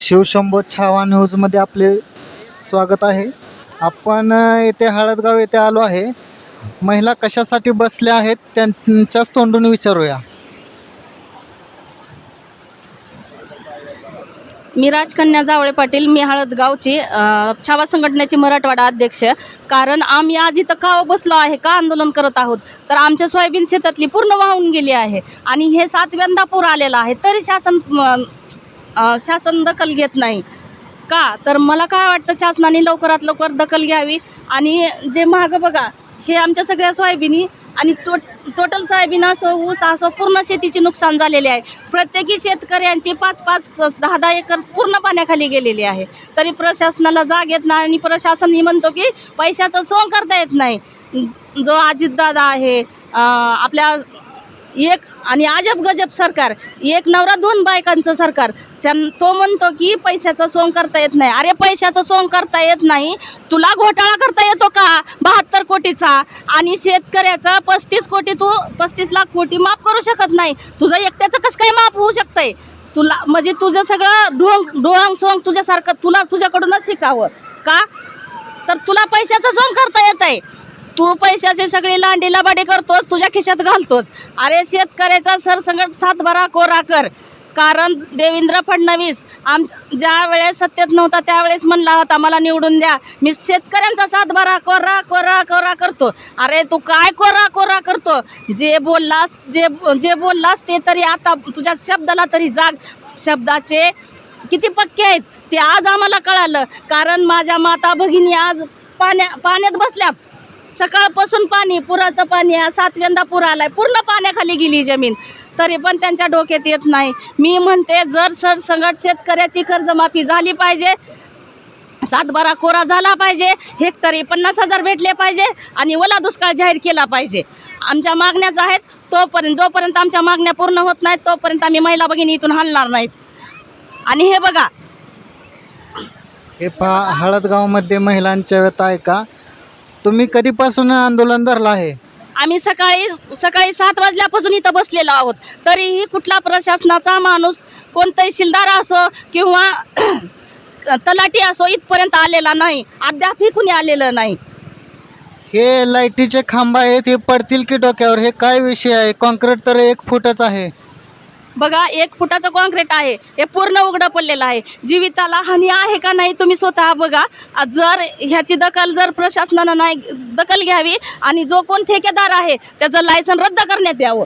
शिवशंभो छावा न्यूजमध्ये आपले स्वागत आहे. आपण येथे हळदगाव येथे आलो आहे. महिला कशासाठी बसल्या आहेत त्यांच्याच तोंडून विचारूया. मी राजकन्या जावळे पाटील मी हळदगावची छावा संघटनेची मराठवाडा अध्यक्ष. कारण आम्ही आज इथं का हो बसलो आहे का आंदोलन करत आहोत? तर आमच्या सोयाबीन शेतातली पूर्ण वाहून गेली आहे. आणि हे सातव्यांदा पूर आलेला आहे तरी शासन शासन दखल घेत नाही. का? तर मला काय वाटतं शासनाने लवकरात लवकर दखल घ्यावी आणि जे महाग बघा हे आमच्या सगळ्या सोयाबिनी आणि टो टोटल सोयाबीन असो ऊस असो पूर्ण शेतीचे नुकसान झालेले आहे. प्रत्येकी शेतकऱ्यांचे पाच पाच दहा दहा एकर पूर्ण पाण्याखाली गेलेले आहे. तरी प्रशासनाला जाग येत नाही आणि प्रशासन ही म्हणतो की पैशाचं सोंग करता येत नाही. जो अजितदादा आहे आपल्या एक आणि अजब गजब सरकार एक नवरा दोन बायकांचं सरकार त्यां तो म्हणतो की पैशाचं सोंग करता येत नाही. अरे पैशाचं सोंग करता येत नाही. तुला घोटाळा करता येतो का? बहात्तर कोटीचा. आणि शेतकऱ्याचा पस्तीस कोटी तू पस्तीस लाख कोटी माफ करू शकत नाही. तुझं एकट्याचं कसं काय माफ होऊ शकतंय? तुला म्हणजे तुझं सगळं ढोंग डोळांग सोंग तुझ्यासारखं तुला तुझ्याकडूनच शिकावं. का? तर तुला पैशाचं सोंग करता येत आहे तू पैशाचे सगळी लांडी लबाडी करतोस तुझ्या खिशात घालतोस. अरे शेतकऱ्याचा सरसंगट सातबारा कोरा कर. कारण देवेंद्र फडणवीस आम ज्या वेळेस सत्तेत नव्हता त्यावेळेस म्हणला होता मला निवडून द्या. मी शेतकऱ्यांचा सातबारा कोरा कोरा कोरा करतो. अरे तू काय कोरा कोरा करतो? जे बोललास जे जे बोललास ते तरी आता तुझ्या शब्दाला तरी जाग. शब्दाचे किती पक्के आहेत ते आज आम्हाला कळालं. कारण माझ्या माता भगिनी आज पाण्या पाण्यात बसल्यात. सकाळपासून पाणी पुराचं पाणी सातव्यांदा पूर आलाय. पूर्ण पाण्याखाली गेली जमीन. तरी पण त्यांच्या डोक्यात येत नाही. मी म्हणते जर सरसंगट शेतकऱ्याची कर्जमाफी झाली पाहिजे सातबारा कोरा झाला पाहिजे हेक्टरी पन्नास हजार भेटले पाहिजे आणि ओला दुष्काळ जाहीर केला पाहिजे. आमच्या मागण्याच आहेत तोपर्यंत जोपर्यंत आमच्या मागण्या पूर्ण होत नाहीत तोपर्यंत आम्ही महिला भगिनी इथून हलणार नाहीत. आणि हे बघा हे पहा हळदगावमध्ये महिलांच्या व्यथा आहे का? तुम्ही कधीपासून आंदोलन धरलं आहे? आम्ही सकाळी सकाळी सात वाजल्यापासून इथं बसलेलो आहोत. तरीही कुठला प्रशासनाचा माणूस कोण तहसीलदार असो किंवा तलाठी असो इथपर्यंत आलेला नाही. अद्यापही कुणी आलेलं नाही. हे लाईटीचे खांब आहेत हे पडतील की डोक्यावर? हे काय विषय आहे? कॉन्क्रीट तर एक फुटच आहे. बघा एक फुटाचं कॉन्क्रीट आहे. हे पूर्ण उघडं पडलेलं आहे. जीविताला हानी आहे का नाही तुम्ही स्वतः बघा. जर ह्याची दखल जर प्रशासनानं नाही दखल घ्यावी आणि जो कोण ठेकेदार आहे त्याचं लायसन रद्द करण्यात यावं.